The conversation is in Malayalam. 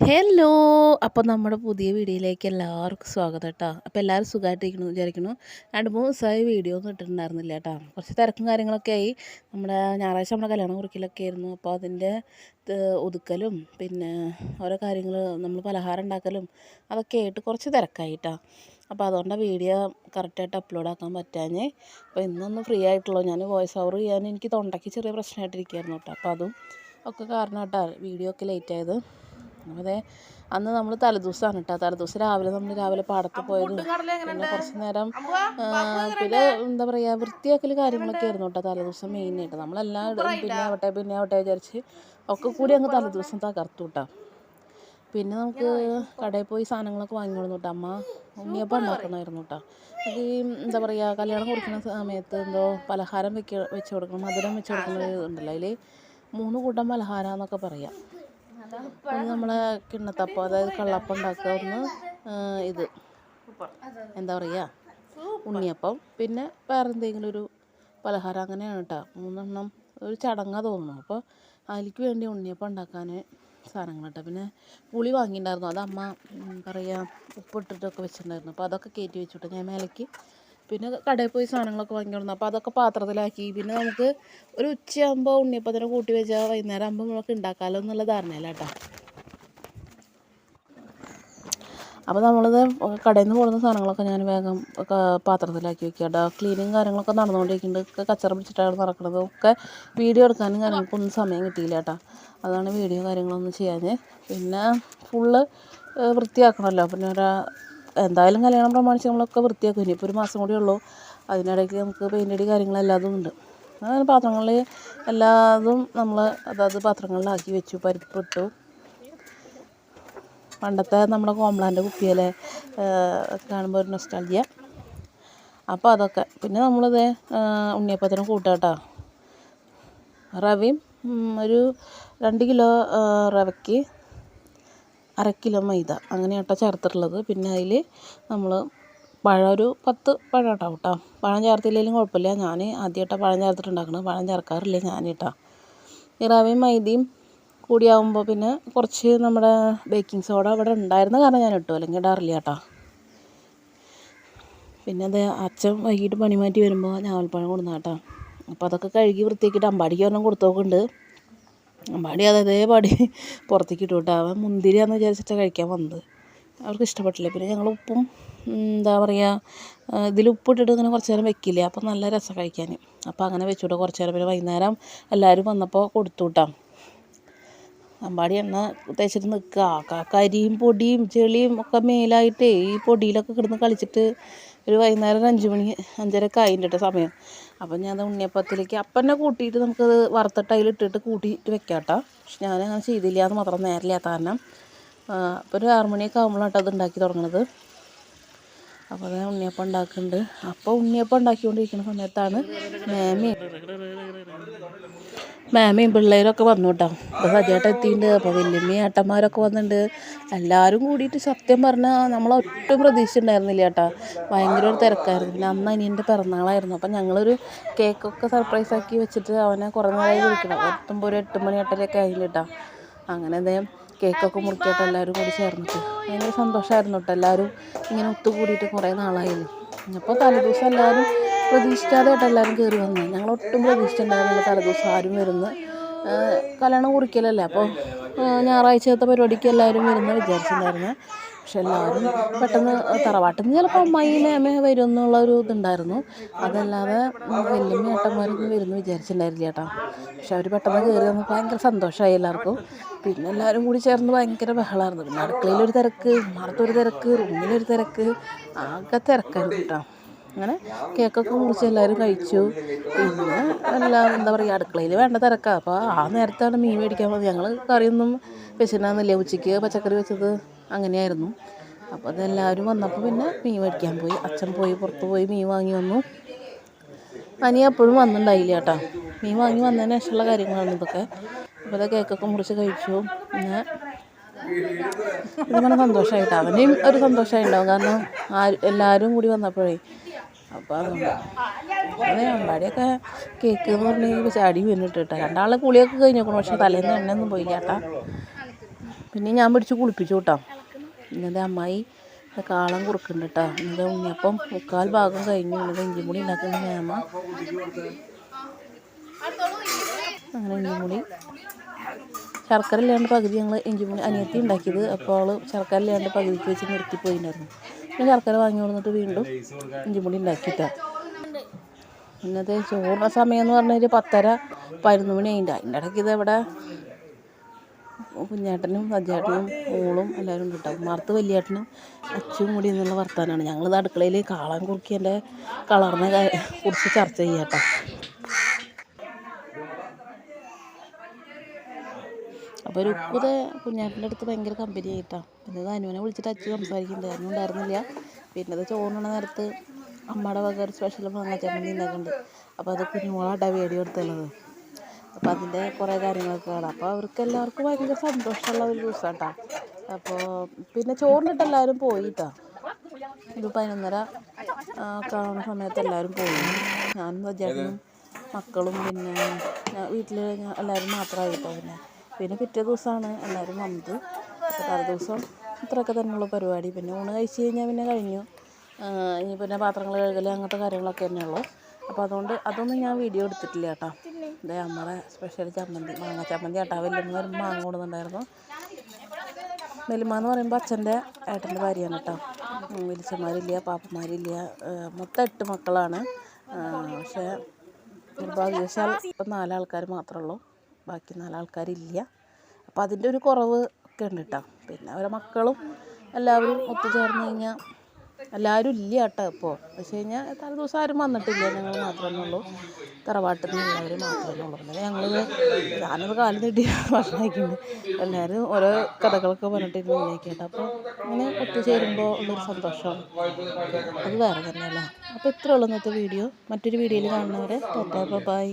ഹലോ. അപ്പോൾ നമ്മുടെ പുതിയ വീഡിയോയിലേക്ക് എല്ലാവർക്കും സ്വാഗതം കേട്ടോ. അപ്പോൾ എല്ലാവരും സുഖമായിട്ടിരിക്കണമെന്ന് വിചാരിക്കുന്നു. രണ്ട് മൂന്ന് ദിവസമായി വീഡിയോ ഒന്നും ഇട്ടിട്ടുണ്ടായിരുന്നില്ല കേട്ടോ. കുറച്ച് തിരക്കും കാര്യങ്ങളൊക്കെ ആയി. നമ്മുടെ ഞായറാഴ്ച നമ്മുടെ കല്യാണം കുറിക്കലൊക്കെ ആയിരുന്നു. അപ്പോൾ അതിന്റെ ഒതുക്കലും പിന്നെ ഓരോ കാര്യങ്ങൾ നമ്മൾ പലഹാരം ഉണ്ടാക്കലും അതൊക്കെ ആയിട്ട് കുറച്ച് തിരക്കായിട്ടാ അപ്പോൾ അതുകൊണ്ടാണ് വീഡിയോ കറക്റ്റായിട്ട് അപ്ലോഡ് ആക്കാൻ പറ്റാഞ്ഞേ അപ്പോൾ ഇന്നൊന്ന് ഫ്രീ ആയിട്ടുള്ളൂ. ഞാൻ വോയിസ് ഓവർ ചെയ്യാൻ എനിക്ക് തൊണ്ടയ്ക്ക് ചെറിയ പ്രശ്നമായിട്ടിരിക്കുകയായിരുന്നു കേട്ടോ. അപ്പോൾ അതും ഒക്കെ കാരണം കേട്ടോ. വീഡിയോ ഒക്കെ ലേറ്റ് ആയത്. അതെ അന്ന് നമ്മൾ തലേദിവസമാണ് കേട്ടോ തലേദിവസം രാവിലെ നമ്മൾ രാവിലെ പാടത്ത് പോയത്. പിന്നെ കുറച്ച് നേരം പിന്നെ എന്താ പറയുക വൃത്തിയാക്കൽ കാര്യങ്ങളൊക്കെ ആയിരുന്നു കേട്ടോ തലേദിവസം മെയിനായിട്ട് നമ്മളെല്ലാം പിന്നെ ആവട്ടെ പിന്നെ ആവട്ടെ വിചാരിച്ച് ഒക്കെ കൂടി അങ്ങ് തലേദിവസം തകർത്തു കേട്ടോ പിന്നെ നമുക്ക് കടയിൽ പോയി സാധനങ്ങളൊക്കെ വാങ്ങിക്കൊണ്ടു കേട്ടോ അമ്മ ഉണ്ണിയപ്പം ഉണ്ടാക്കണമായിരുന്നു കേട്ടോ ഈ എന്താ പറയുക കല്യാണം കൊടുക്കുന്ന സമയത്ത് എന്തോ പലഹാരം വെക്ക വെച്ച് കൊടുക്കണം മധുരം വെച്ച് കൊടുക്കുന്ന ഉണ്ടല്ലോ അതിൽ മൂന്ന് കൂട്ടം പലഹാരം എന്നൊക്കെ പറയാം. ഒന്ന് നമ്മളെ കിണ്ണത്തപ്പം അതായത് കള്ളപ്പം ഉണ്ടാക്കുക ഇത്. എന്താ പറയുക ഉണ്ണിയപ്പം. പിന്നെ വേറെ എന്തെങ്കിലും ഒരു പലഹാരം അങ്ങനെയാണ് കേട്ടോ മൂന്നെണ്ണം ഒരു ചടങ്ങാ തോന്നുന്നു. അപ്പോൾ അതിലേക്ക് വേണ്ടി ഉണ്ണിയപ്പം ഉണ്ടാക്കാൻ സാധനങ്ങൾ കേട്ടോ പിന്നെ പുളി വാങ്ങിയിട്ടുണ്ടായിരുന്നു. അത് അമ്മ പറയുക ഉപ്പിട്ടിട്ടൊക്കെ വെച്ചിട്ടുണ്ടായിരുന്നു. അപ്പോൾ അതൊക്കെ കയറ്റി വെച്ചിട്ട് ഞാൻ മേലേക്ക് പിന്നെ കടയിൽ പോയി സാധനങ്ങളൊക്കെ വാങ്ങിക്കൊണ്ടു അപ്പോൾ അതൊക്കെ പാത്രത്തിലാക്കി. പിന്നെ നമുക്ക് ഒരു ഉച്ചയാകുമ്പോൾ ഉണ്ണിയപ്പത്തിന് കൂട്ടി വെച്ചാൽ വൈകുന്നേരം ആകുമ്പോൾ നമുക്ക് ഉണ്ടാക്കാമല്ലോ എന്നുള്ള ധാരണയില്ല കേട്ടോ അപ്പോൾ നമ്മളിത് കടയിൽ നിന്ന് പോകുന്ന സാധനങ്ങളൊക്കെ ഞാൻ വേഗം പാത്രത്തിലാക്കി വെക്കുക കേട്ടോ ക്ലീനിങ് കാര്യങ്ങളൊക്കെ നടന്നുകൊണ്ടിരിക്കുന്നുണ്ട് കച്ചറ പിടിച്ചിട്ടാണ് നടക്കുന്നത് ഒക്കെ വീഡിയോ എടുക്കാനും കാര്യങ്ങൾക്കൊന്നും സമയം കിട്ടിയില്ല കേട്ടോ അതാണ് വീഡിയോ കാര്യങ്ങളൊന്നും ചെയ്യാൻ പിന്നെ ഫുള്ള് വൃത്തിയാക്കണമല്ലോ പിന്നെ ഒരു എന്തായാലും കല്യാണം പ്രമാണിച്ച് നമ്മളൊക്കെ വൃത്തിയാക്കും. ഇനിയിപ്പോൾ ഒരു മാസം കൂടി ഉള്ളൂ. അതിനിടയ്ക്ക് നമുക്ക് പെയിന്റ് അടി കാര്യങ്ങളെല്ലാതും ഉണ്ട്. അങ്ങനെ പാത്രങ്ങളിൽ എല്ലാതും നമ്മൾ അതാത് പാത്രങ്ങളിലാക്കി വെച്ചു പരിപ്പിട്ടു പണ്ടത്തെ നമ്മുടെ കോംപ്ലാന്റെ കുപ്പിയിലെ കാണുമ്പോൾ ഒരു നൊസ്റ്റാൾജിയ അപ്പോൾ അതൊക്കെ. പിന്നെ നമ്മളിത് ഉണ്ണിയപ്പത്തിന് കൂട്ടാട്ടോ റവയും ഒരു രണ്ട് കിലോ റവയ്ക്ക് അര കിലോ മൈദ അങ്ങനെയാട്ടോ ചേർത്തിട്ടുള്ളത്. പിന്നെ അതിൽ നമ്മൾ പഴം ഒരു പത്ത് പഴം ഇട്ടാവും കേട്ടോ പഴം ചേർത്തില്ലെങ്കിലും കുഴപ്പമില്ല. ഞാൻ ആദ്യമായിട്ടാണ് പഴം ചേർത്തിട്ടുണ്ടാക്കുന്നത് പഴം ചേർക്കാറില്ല ഞാൻ കേട്ടോ ഈ മൈദയും കൂടിയാവുമ്പോൾ പിന്നെ കുറച്ച് നമ്മുടെ ബേക്കിംഗ് സോഡ അവിടെ ഉണ്ടായിരുന്ന കാരണം ഞാൻ ഇട്ടു. അല്ലെങ്കിൽ ഇടാറില്ല കേട്ടോ പിന്നെ അത് അച്ഛൻ വൈകിട്ട് പണി മാറ്റി വരുമ്പോൾ ഞാവൽപ്പഴം കൊടുന്ന കേട്ടോ അപ്പോൾ അതൊക്കെ കഴുകി വൃത്തിയാക്കിയിട്ട് അമ്പാടിക്ക് ഒരെണ്ണം കൊടുത്തോക്കുണ്ട് അതേ പാടി പുറത്തേക്ക് ഇട്ടു കേട്ടോ. അവൻ മുന്തിരിയാന്ന് വിചാരിച്ചിട്ടാണ് കഴിക്കാൻ വന്നത്. അവർക്ക് ഇഷ്ടപ്പെട്ടില്ല. പിന്നെ ഞങ്ങൾ ഉപ്പും എന്താ പറയുക ഇതിൽ ഉപ്പിട്ടിട്ട് ഇങ്ങനെ കുറച്ച് നേരം വെക്കില്ലേ? അപ്പോൾ നല്ല രസം കഴിക്കാൻ. അപ്പോൾ അങ്ങനെ വെച്ചു കുറച്ച് നേരം. പിന്നെ വൈകുന്നേരം എല്ലാവരും വന്നപ്പോൾ കൊടുത്തു കേട്ടോ. അമ്പാടി എണ്ണ തേച്ചിട്ട് നിൽക്കുക. കരിയും പൊടിയും ചെളിയും ഒക്കെ മേലായിട്ടേ ഈ പൊടിയിലൊക്കെ കിടന്ന് കളിച്ചിട്ട് ഒരു വൈകുന്നേരം ഒരു അഞ്ച് മണി ആയിട്ടുണ്ട് സമയം. അപ്പം ഞാൻ ഉണ്ണിയപ്പത്തിലേക്ക് അപ്പം തന്നെ കൂട്ടിയിട്ട് നമുക്കത് വറുത്തിട്ട് അതിലിട്ടിട്ട് കൂട്ടിയിട്ട് വെക്കാം കേട്ടോ പക്ഷെ ഞാനങ്ങനെ ചെയ്തില്ല എന്ന് മാത്രം നേരില്ലാത്ത കാരണം അപ്പോൾ ഒരു ആറുമണിയൊക്കെ ആകുമ്പോഴാണ് അത് ഉണ്ടാക്കി തുടങ്ങുന്നത് അപ്പോൾ ഞാൻ ഉണ്ണിയപ്പം ഉണ്ടാക്കുന്നുണ്ട് അപ്പോൾ ഉണ്ണിയപ്പം ഉണ്ടാക്കിക്കൊണ്ടിരിക്കുന്ന സമയത്താണ് മേമയും മേമയും പിള്ളേരൊക്കെ വന്നു കേട്ടോ അപ്പോൾ സജേട്ടൻ എത്തിയിട്ടുണ്ട്. അപ്പോൾ വല്യമ്മയും ഏട്ടന്മാരൊക്കെ വന്നിട്ടുണ്ട്. എല്ലാവരും കൂടിയിട്ട് സത്യം പറഞ്ഞാൽ നമ്മൾ ഒട്ടും പ്രതീക്ഷിച്ചിട്ടുണ്ടായിരുന്നില്ല കേട്ടോ. ഭയങ്കര ഒരു തിരക്കായിരുന്നു. പിന്നെ അന്ന് അനിയന്റെ പിറന്നാളായിരുന്നു. അപ്പം ഞങ്ങളൊരു കേക്കൊക്കെ സർപ്രൈസ് ആക്കി വെച്ചിട്ട് അവനെ കുറേ നേരമായി വിളിക്കണം. എത്തുമ്പോൾ ഒരു എട്ട് മണി എട്ടരയൊക്കെ ആയില്ല കേട്ടോ. അങ്ങനെ അദ്ദേഹം കേക്കൊക്കെ മുറിക്കട്ടെ എല്ലാവരും കൂടി ചേർന്നിട്ട് ഭയങ്കര സന്തോഷമായിരുന്നു കേട്ടോ. എല്ലാവരും ഇങ്ങനെ ഒത്തുകൂടിയിട്ട് കുറേ നാളായില്ലേ. അപ്പോൾ തലേദിവസം എല്ലാവരും പ്രതീക്ഷിക്കാതെ ആയിട്ട് എല്ലാവരും കയറി വന്നത് ഞങ്ങൾ ഒട്ടും പ്രതീക്ഷിച്ചിട്ടുണ്ടായിരുന്നില്ല തലേദിവസം ആരും വരുന്നു. കല്യാണം കുറിക്കലല്ലേ? അപ്പോൾ ഞായറാഴ്ചത്തെ പരിപാടിക്ക് എല്ലാവരും വരുന്ന വിചാരിച്ചിട്ടുണ്ടായിരുന്നു. പക്ഷെ എല്ലാവരും പെട്ടെന്ന് തറവാട്ടിൽ ചിലപ്പോൾ അമ്മായി മേമ വരും എന്നുള്ള ഒരു ഇതുണ്ടായിരുന്നു. അതല്ലാതെ വല്യമ്മ ഏട്ടന്മാരൊന്നും വരുമെന്ന് വിചാരിച്ചിട്ടുണ്ടായിരുന്നില്ല ചേട്ടാ പക്ഷെ അവർ പെട്ടെന്ന് കയറി വന്ന് ഭയങ്കര സന്തോഷമായി എല്ലാവർക്കും. പിന്നെ എല്ലാവരും കൂടി ചേർന്ന് ഭയങ്കര ബഹളമായിരുന്നു. പിന്നെ അടുക്കളയിലൊരു തിരക്ക് മറത്തൊരു തിരക്ക് റൂമിലൊരു തിരക്ക് ആകെ തിരക്കായിരുന്നു കേട്ടോ. അങ്ങനെ കേക്കൊക്കെ മുറിച്ച് എല്ലാവരും കഴിച്ചു. പിന്നെ എല്ലാം എന്താ പറയുക അടുക്കളയിൽ വേണ്ട തിരക്കാണ് അപ്പോൾ ആ നേരത്താണ് മീൻ മേടിക്കാൻ പോകുന്നത് ഞങ്ങൾ കറിയൊന്നും വെച്ചിട്ടുണ്ടായിരുന്നില്ല. ഉച്ചയ്ക്ക് പച്ചക്കറി വെച്ചത് അങ്ങനെയായിരുന്നു. അപ്പോൾ അതെല്ലാവരും വന്നപ്പോൾ പിന്നെ മീൻ മേടിക്കാൻ പോയി. അച്ഛൻ പോയി പുറത്ത് പോയി മീൻ വാങ്ങി വന്നു. അനി എപ്പോഴും വന്നിട്ടുണ്ടായില്ല കേട്ടോ. മീൻ വാങ്ങി വന്നതിന് ശേഷമുള്ള കാര്യങ്ങളാണ് ഇതൊക്കെ. അപ്പോൾ അത് കേക്കൊക്കെ മുറിച്ച് കഴിച്ചു. പിന്നെ ഇത് സന്തോഷമായിട്ടാണ് സന്തോഷമായിട്ട് അവനെയും ഒരു സന്തോഷമായി ഉണ്ടാവും. കാരണം ആ എല്ലാവരും കൂടി വന്നപ്പോഴേ അതെ അമ്പാടിയൊക്കെ കേക്ക് എന്ന് പറഞ്ഞ് ചാടി വീണിട്ട് കേട്ടോ. രണ്ടാളെ കുളിയൊക്കെ കഴിഞ്ഞേക്കണം പക്ഷെ തലേന്ന് എണ്ണയൊന്നും പോയി കേട്ടാ. പിന്നെ ഞാൻ പിടിച്ച് കുളിപ്പിച്ചു കേട്ടോ. ഇന്നത്തെ അമ്മായി കാളം കുറുക്കുന്നുണ്ട് കേട്ടോ. ഇന്നത്തെ ഉണ്ണിയപ്പം മുക്കാൽ ഭാഗം കഴിഞ്ഞു. ഇന്നത്തെ ഇഞ്ചിമുടി ഉണ്ടാക്കുന്ന മേമ. അങ്ങനെ ഇഞ്ചിമുടി ശർക്കര ഇല്ലാണ്ട് പകുതി ഞങ്ങൾ ഇഞ്ചിമുടി അനിയത്തി ഉണ്ടാക്കിയത്. അപ്പോൾ അവൾ ശർക്കര ഇല്ലാണ്ട് പകുതിക്ക് വെച്ച് നിർത്തിപ്പോയിണ്ടായിരുന്നു. പിന്നെ ശർക്കര വാങ്ങി കൊടുത്തിട്ട് വീണ്ടും ഇഞ്ചിപ്പൊടി ഉണ്ടാക്കിയിട്ടാണ് ഇന്നത്തെ ചോറിന്റെ സമയം എന്ന് പറഞ്ഞാൽ പത്തര പതിനൊന്ന് മണി അതിന്റെ അതിന്റെ ഇടയ്ക്ക് ഇത് ഇവിടെ കുഞ്ഞേട്ടനും സജ്ജേട്ടനും മോളും എല്ലാവരും ഉണ്ട് കേട്ടോ ഉമ്മാർത്ത് വലിയേട്ടനും അച്ചും കൂടി എന്നുള്ള വർത്താനാണ്. ഞങ്ങളിത് അടുക്കളയിൽ കാളാൻ കുറുക്കിയന്റെ കളറിനെ കുറിച്ച് ചർച്ച ചെയ്യാം കേട്ടോ അപ്പോൾ ഒരു ഉപ്പുത കുഞ്ഞേട്ടന്റെ അടുത്ത് ഭയങ്കര കമ്പനി ആയിട്ടാണ് പിന്നെ അത് അനുവിനെ വിളിച്ചിട്ട് അച്ഛൻ സംസാരിക്കുന്നുണ്ട്. അനു ഉണ്ടായിരുന്നില്ല. പിന്നെ അത് നേരത്ത് അമ്മയുടെ വക ഒരു സ്പെഷ്യൽ മാങ്ങാ ചമ്മന്തി ഉണ്ടാക്കുന്നുണ്ട്. അപ്പോൾ അത് കുഞ്ഞുമോളാട്ടാ വീഡിയോ എടുത്തുള്ളത്. അപ്പോൾ അതിന്റെ കുറേ കാര്യങ്ങളൊക്കെ കാണാം. അപ്പോൾ അവർക്ക് എല്ലാവർക്കും ഭയങ്കര സന്തോഷമുള്ള ഒരു ദിവസം കേട്ടോ അപ്പോൾ പിന്നെ ചോറിനിട്ട് എല്ലാവരും പോയിട്ടാ. ഒരു പതിനൊന്നര കാണുന്ന സമയത്ത് എല്ലാവരും പോയി. ഞാനും സജ്ജേട്ടനും മക്കളും പിന്നെ വീട്ടിൽ എല്ലാവരും മാത്രമായിട്ടോ പിന്നെ. പിന്നെ പിറ്റേ ദിവസമാണ് എല്ലാവരും വന്നത്. അപ്പോൾ തലേ ദിവസം ഇത്രയൊക്കെ തന്നെയുള്ള പരിപാടി. പിന്നെ ഊണ് കഴിച്ച് കഴിഞ്ഞാൽ പിന്നെ കഴിഞ്ഞു. ഇനി പിന്നെ പാത്രങ്ങൾ കഴുകൽ അങ്ങനത്തെ കാര്യങ്ങളൊക്കെ തന്നെയുള്ളൂ. അപ്പോൾ അതുകൊണ്ട് അതൊന്നും ഞാൻ വീഡിയോ എടുത്തിട്ടില്ല കേട്ടോ. ഇതേ നമ്മുടെ സ്പെഷ്യൽ ചമ്മന്തി മാങ്ങ ചമ്മന്തി കേട്ടോ. വലിയ ഒരു മാങ്ങ കൊടുക്കുന്നുണ്ടായിരുന്നു വെലുമ എന്ന് പറയുമ്പോൾ അച്ഛന്റെ ഏട്ടന്റെ ഭാര്യയാണ് കേട്ടോ. വലിച്ചന്മാരില്ല പാപ്പന്മാരില്ല. മൊത്തം എട്ട് മക്കളാണ്. പക്ഷേ നിർഭാഗ്യവശാൽ ഇപ്പം നാലാൾക്കാർ മാത്രമേ ഉള്ളൂ. ബാക്കി നാലാൾക്കാരില്ല അപ്പോൾ അതിന്റെ ഒരു കുറവ് ഒക്കെ ഉണ്ട് കേട്ടോ പിന്നെ അവരെ മക്കളും എല്ലാവരും ഒത്തുചേർന്ന് കഴിഞ്ഞാൽ എല്ലാവരും ഇല്ല കേട്ടോ ഇപ്പോൾ പക്ഷേ കഴിഞ്ഞാൽ തലേ ദിവസം ആരും വന്നിട്ടില്ല. ഞങ്ങൾ മാത്രമേ ഉള്ളൂ. തറവാട്ടിൽ നിന്ന് എല്ലാവർ മാത്രമേ ഉള്ളൂ. പിന്നെ ഞങ്ങൾ ഞാനത് കാലം നീട്ടി ഭക്ഷണം എല്ലാവരും ഓരോ കഥകളൊക്കെ പറഞ്ഞിട്ട് കേട്ടോ അപ്പോൾ ഇങ്ങനെ ഒത്തുചേരുമ്പോൾ ഉള്ളൊരു സന്തോഷം. അത് വേറെ തന്നെയല്ലേ. അപ്പോൾ ഇത്രേ ഉള്ളൂ ഇന്നത്തെ വീഡിയോ. മറ്റൊരു വീഡിയോയിൽ കാണുന്നവരെ ടാറ്റാ ബൈ.